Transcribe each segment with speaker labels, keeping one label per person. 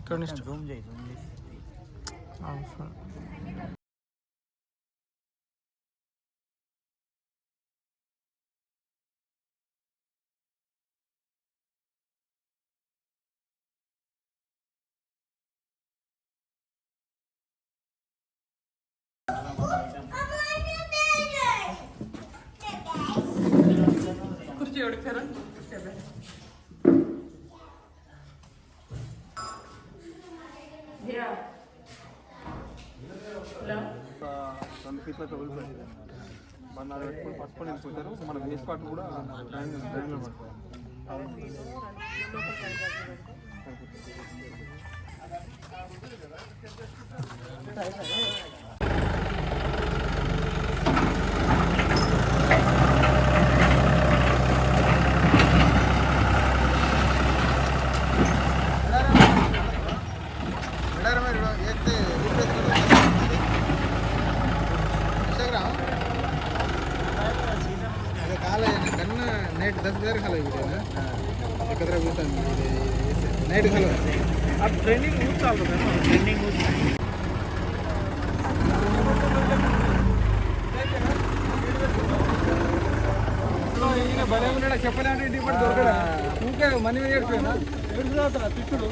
Speaker 1: ఇక్కడ నుంచి
Speaker 2: జూమ్ చేయి జూమ్ చేసి
Speaker 1: అవసరం Kurucu. Evet.
Speaker 3: రెండు ఫీట్ల తగులుతుంది మన పెట్టుకుని పట్టుకొని వెళ్ళిపోతారు మన వేస్ట్ పార్ట్ కూడా డ్రైన్ డ్రైన్లో పడుతుంది ఎక్కడ హలో ఇదేనా
Speaker 1: ఎక్కడ కూర్చోండి నైట్ హలో. ట్రైనింగ్ కూర్చోాలి
Speaker 2: ట్రైనింగ్
Speaker 3: కూర్చోండి భలే ఉన్నాడా? చెప్పలేండి ఇప్పుడు దొరకడా? మనీ ఏడిపోయినా తిట్టుడు.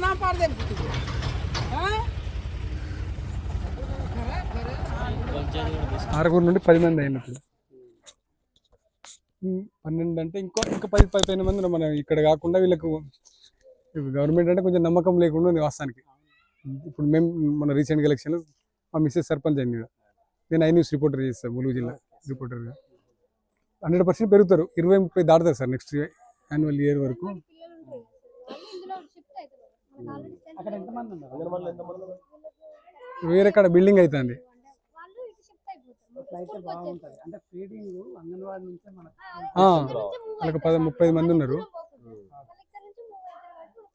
Speaker 4: ना पार दे हाँ
Speaker 3: ఆరుగురు నుండి పది మంది అయినప్పుడు ఉమ్, పన్నెండు అంటే ఇంకో ఇంకా పది పదిహేను మంది ఉన్నారు మనం ఇక్కడ కాకుండా వీళ్ళకు గవర్నమెంట్ అంటే కొంచెం నమ్మకం లేకుండా ఉంది వాస్తవానికి. ఇప్పుడు మేము మన రీసెంట్ ఎలక్షన్లో మా మిస్సెస్ సర్పంచ్ అయింది. నేను ఐ న్యూస్ రిపోర్టర్ చేస్తాను ములుగు జిల్లా రిపోర్టర్గా. హండ్రెడ్ పర్సెంట్ పెరుగుతారు. ఇరవై ముప్పై దాటుతారు సార్ నెక్స్ట్ యాన్యువల్ ఇయర్ వరకు.
Speaker 4: అక్కడ ఎంతమంది ఉన్నారు?
Speaker 3: వేరే కాడ బిల్డింగ్ అవుతుంది
Speaker 4: అయితే బాగుంటది. అంటే ఫీడింగ్ అంగన్వాడీ నుంచే మనకు
Speaker 3: వాళ్ళకి పది ముప్పై మంది ఉన్నారు.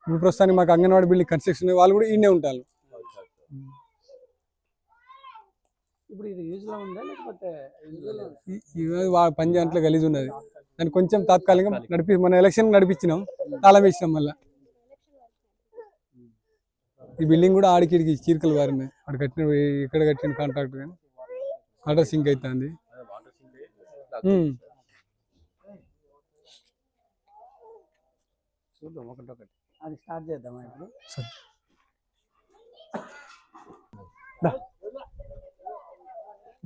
Speaker 3: ఇప్పుడు ప్రస్తుతానికి మాకు అంగన్వాడీ బిల్డింగ్ కన్స్ట్రక్షన్ వాళ్ళు కూడా ఈయనే ఉంటారు.
Speaker 4: ఇప్పుడు ఇది ఉందా లేకపోతే
Speaker 3: పని దాంట్లో గలీజ్ ఉన్నది. దాన్ని కొంచెం తాత్కాలికంగా నడిపి మన ఎలక్షన్ నడిపించినాం. తాళం వేసినాం మళ్ళా. ఈ బిల్డింగ్ కూడా ఆడికిడికి చీరకలు వారినాయి. అక్కడ కట్టిన ఇక్కడ కట్టిన కాంట్రాక్ట్ కానీ వాటర్ సింక్ అవుతుంది.
Speaker 4: చూద్దాం ఒకటొకటి. అది స్టార్ట్ చేద్దామా ఇప్పుడు?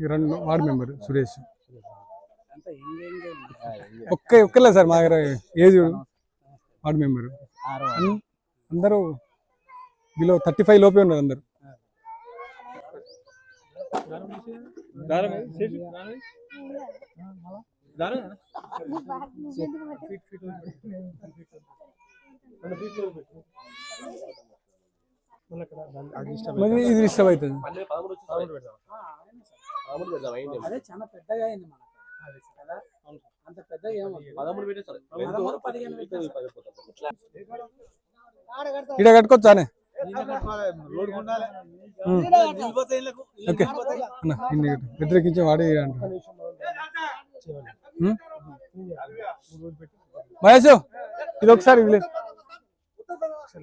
Speaker 3: ఈ రెండు వార్డు మెంబర్ సురేష్. ఒక్క ఒక్కలే సార్ మా దగ్గర ఏజ్ వార్డు మెంబర్. అందరూ బిలో థర్టీ ఫైవ్ లోపే ఉన్నారు అందరు. మరి ఇది డిస్టర్బ్ అవుతుంది
Speaker 4: అదే చాలా పెద్దగా అయింది మనకు కదా అంత పెద్దగా ఏమో పదమూడు పదిహేను పెట్టారు.
Speaker 3: ఇక్కడ కట్టుకోవచ్చానే వ్యతిరేకించే వాడే? మహేష్ ఇది ఒకసారి
Speaker 5: Hey!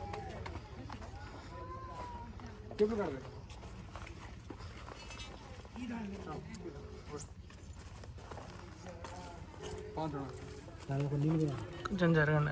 Speaker 5: తెస్తారు
Speaker 3: చెప్పు కదా
Speaker 4: కొంచెం జరగండి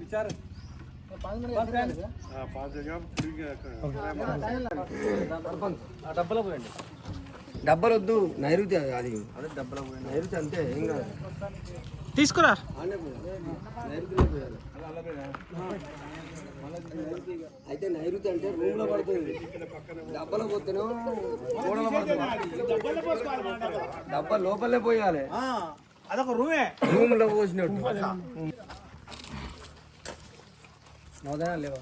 Speaker 3: విచార.
Speaker 5: డబ్బలు వద్దు నైరుతి అది నైరుతి అంతే ఏం కాదు.
Speaker 4: తీసుకురా.
Speaker 5: అయితే నైరుతి అంటే రూమ్లో పడుతుంది. డబ్బలో పోతేనో గోడలో పడుతుంది. డబ్బా లోపలే పోయాలి.
Speaker 6: అదొక రూమే.
Speaker 5: రూమ్లో పోసినట్టు లేవా?